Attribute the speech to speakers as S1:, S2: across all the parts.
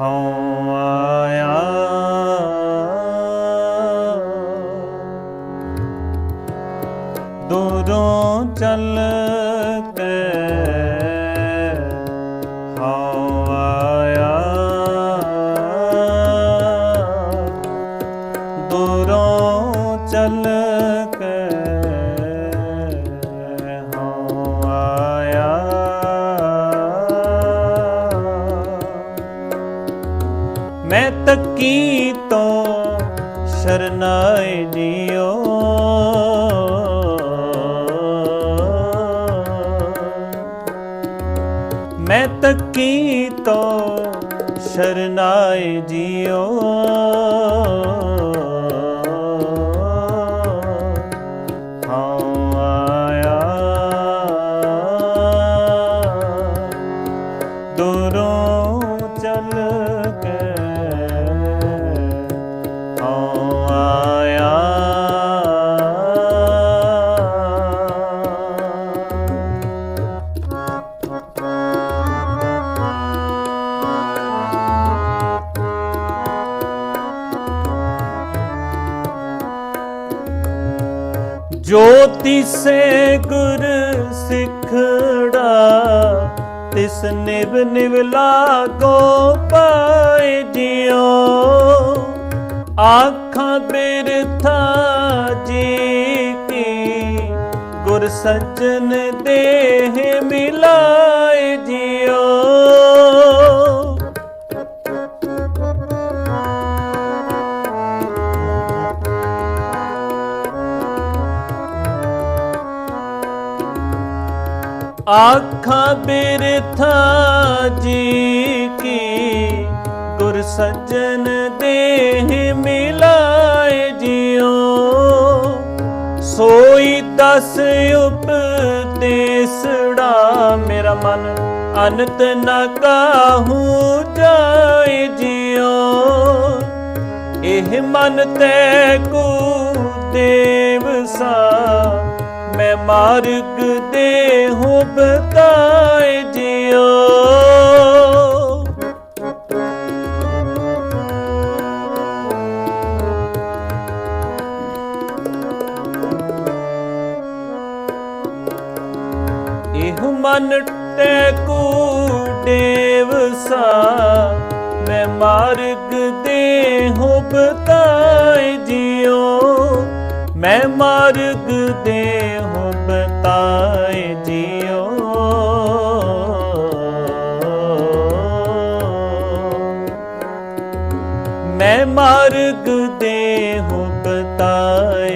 S1: ਹਉ ਆਇਆ। ਦੂਰੋਂ ਚੱਲ ਤੱਕੀ ਤੋਂ ਸ਼ਰਨਾਏ ਜਿਓ ਮੈਂ ਤੱਕੀ ਤੋਂ ਸ਼ਰਨਾਏ ਜਿਓ ਜੋਤੀ ਸੇ ਗੁਰ ਸਿਖੜਾ, ਤਿਸ ਨਿਵ ਨਿਵ ਲਾਗੋ ਪਾਏ ਜਿਉ। ਆਖਾਂ ਬਿਰਥਾ ਜੀ ਕੀ, ਗੁਰ ਸੱਜਣ ਦੇਹ ਮਿਲਾ ਆਖਾਂ ਬਿਰਥਾ ਜੀ ਕੀ ਗੁਰ ਸੱਜਣ ਦੇਹ ਮਿਲਾਏ ਜਿਉ। ਸੋਈ ਦਸ ਉਪਦੇਸੜਾ ਮੇਰਾ ਮਨ, ਅਨੰਤ ਨਾ ਕਾਹੂ ਜਾਏ ਜਿਉ। ਇਹ ਮਨ ਤੈ ਕੋ ਦੇਵ ਸਾ, ਮੈਂ ਮਾਰਗ ਦੇ ਹੋ ਬਤਾਏ ਜਿਉ ਇਹ ਮਨ ਤੈ ਕੋ ਦੇਵ ਸਾ, ਮੈਂ ਮਾਰਗ ਦੇ ਹੋ ਬਤਾਏ ਜਿਉ ਮੈਂ ਮਾਰਗ ਦੇ ਹੋ ਬਤਾਏ ਮਾਰਗ ਦੇ ਹੋ ਬਤਾਏ।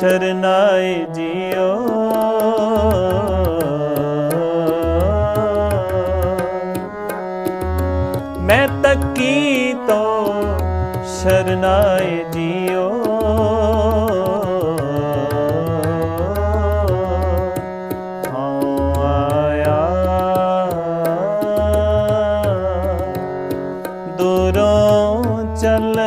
S1: ਸ਼ਰਨਾਏ ਜੀਓ। ਮੈਂ ਤੱਕੀ ਤੋ ਸ਼ਰਨਾਏ ਜੀਓ। ਆਇਆ। ਦੂਰੋਂ ਚੱਲ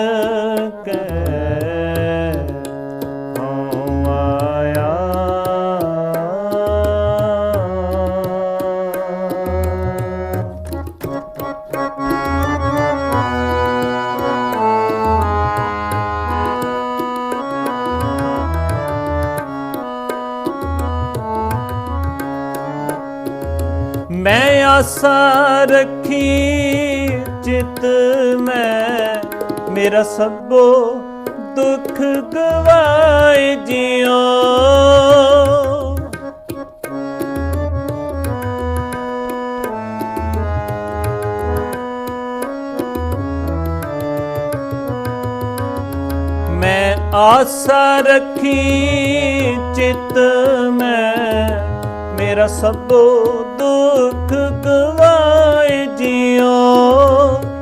S1: ਮੈਂ ਆਸਾ ਰੱਖੀ, ਚਿਤ ਮੈਂ, ਮੇਰਾ ਸਭੋ ਦੁੱਖ ਗਵਾਏ ਜਿਉ। ਮੈਂ ਆਸਾ ਰੱਖੀ, ਚਿਤ ਮੈਂ, ਮੇਰਾ ਸਭੋ ਦੁੱਖ ਗਵਾਏ ਜਿਉ।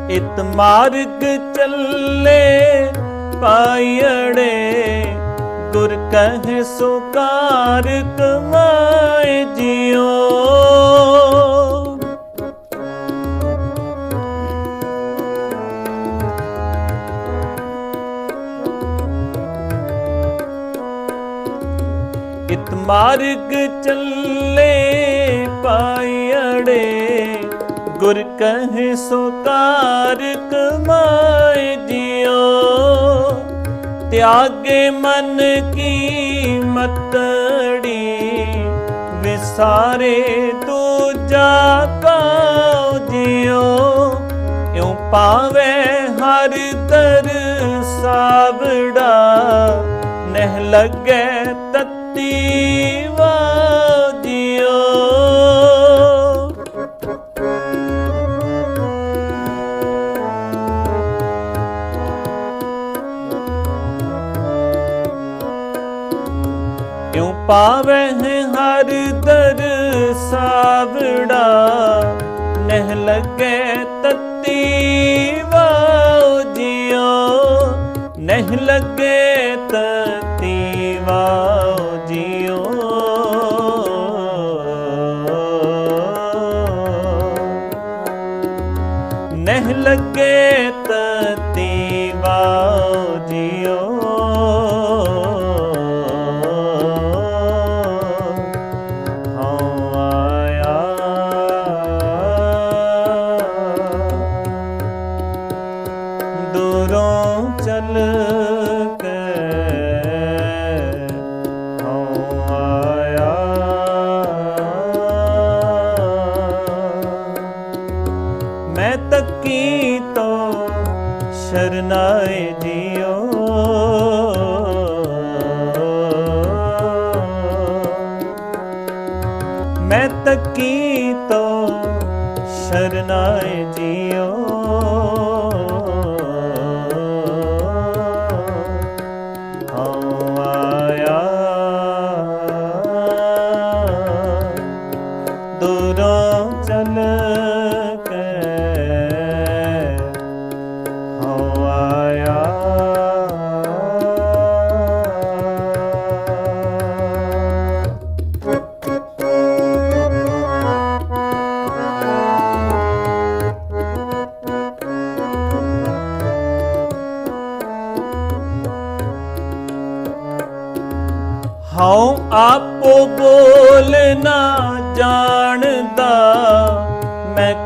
S1: ਇਤ ਮਾਰਗ ਚੱਲੇ ਪਾਇੜੇ ਗੁਰ ਕਹੇ ਸੋ ਕਮਾਏ ਜਿਉ। ਇਤ ਮਾਰਗ ਚੱਲੇ ਕਹੇ ਸੋ ਕਾਰ ਕਮਾਏ ਜਿਉ। ਤਿਆਗੇ ਮਨ ਕੀ ਮਤੜੀ, ਵਿਸਾਰੇ ਦੂਜਾ ਕਾਉ ਜਿਉ। ਇਉ ਪਾਵੇ ਹਰ ਤਰ ਸਾਵੜਾ, ਨਹਿ ਲੱਗੇ ਤਤੀ। ਕਿਉ ਹਰ ਦਰ ਸਾਵੜਾ ਨਹਿ ਲੱਗੇ ਤਤੀ ਵਾਜਿਓ ਨਹਿ ਲੱਗੇ ਤਤੀ ਵਾਜਿਓ ਨਹਿ ਚਲ ਕੇ ਹਉ ਆਇਆ। ਮੈਂ ਤੱਕੀ ਤੋ ਸ਼ਰਨਾਏ ਜਿਉ। ਮੈਂ ਤੱਕੀ ਤੋ ਸ਼ਰਨਾਏ ਜਿਉ। ਆਇਆ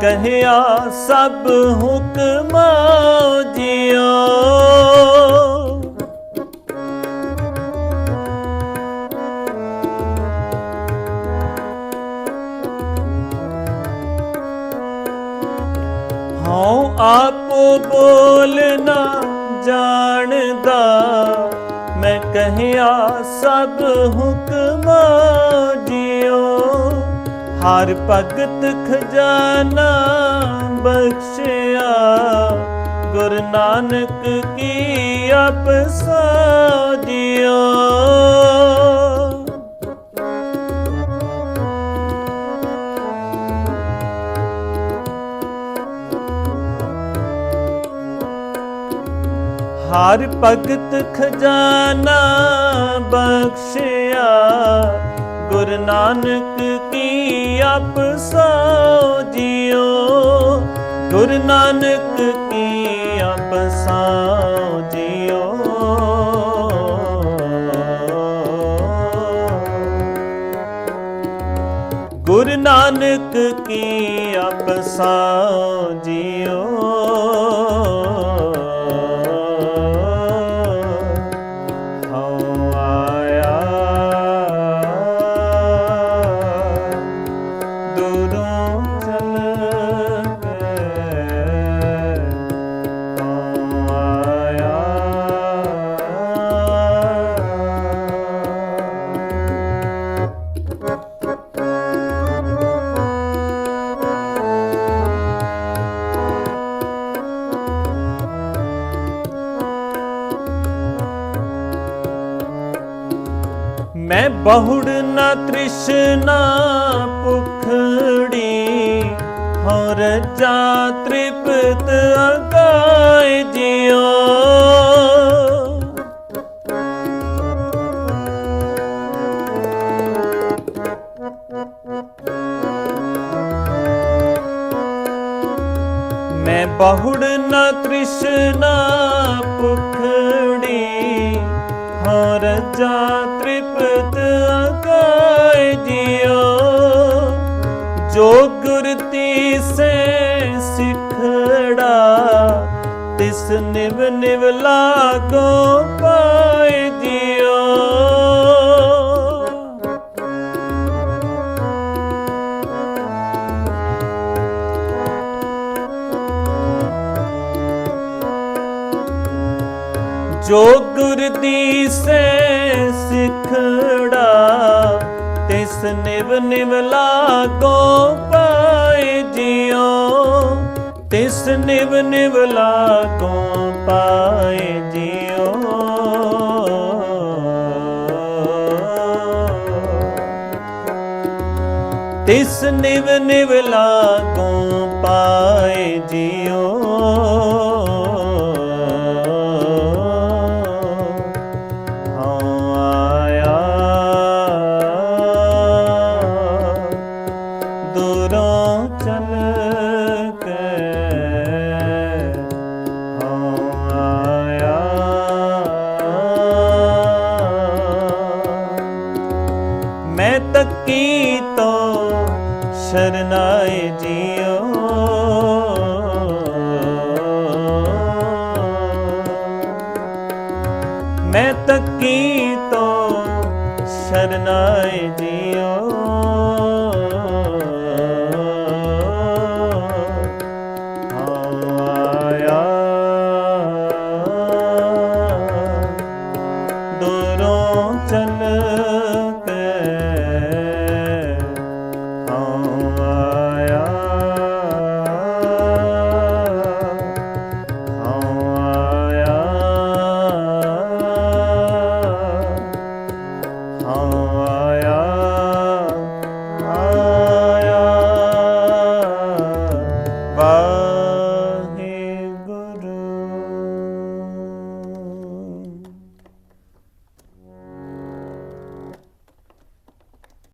S1: ਕਹਿਆ ਸਭ ਹੁਕਮਾਂ ਜਿਉ। ਹਉ ਆਪੋ ਬੋਲਨਾ ਜਾਣਦਾ ਮੈਂ ਕਹਿਆ ਸਭ ਹੁਕਮਾਂ ਜਿਉ। ਹਰ ਭਗਤ ਖਜ਼ਾਨਾ ਬਖਸ਼ਿਆ। ਗੁਰ ਨਾਨਕ ਕੀ ਆਪ ਸਾਜਿਓ ਹਰ ਭਗਤ ਖਜ਼ਾਨਾ ਬਖਸ਼ਿਆ। ਗੁਰ ਨਾਨਕ ਕੀ ਆਪ ਸਾਜਿਓ ਗੁਰ ਨਾਨਕ ਕੀ ਆਪ ਸਾਜਿਓ ਗੁਰ ਨਾਨਕ ਕੀ ਆਪ ਸਾਜਿਓ ਹਉ ਬਹੁੜ ਨਾ ਤ੍ਰਿਸ਼ਨਾ ਪੁਖੜੀ ਹਰ ਜਾ ਤ੍ਰਿਪਤ ਅਗਾਏ ਜਿਉ ਮੈਂ ਬਹੁੜ ਨਾ ਤ੍ਰਿਸ਼ਨਾ ਨਿਵ ਨਿਵ ਲਾਗੋ ਪਾਏ ਜਿਉ ਜੋ ਗੁਰ ਸੇ ਸਿਖੜਾ ਤਿਸ ਨਿਵ ਨਿਵ ਲਾਗੋ ਤਿਸ ਨਿਵ ਨਿਵ ਲਾਗੋ ਪਾਏ ਜਿਉ? ਤਿਸ ਨਿਵ ਨਿਵ ਲਾਗੋ ਪਾਏ ਜਿਉ? ਸ਼ਰਨਾਏ ਜਿਉ।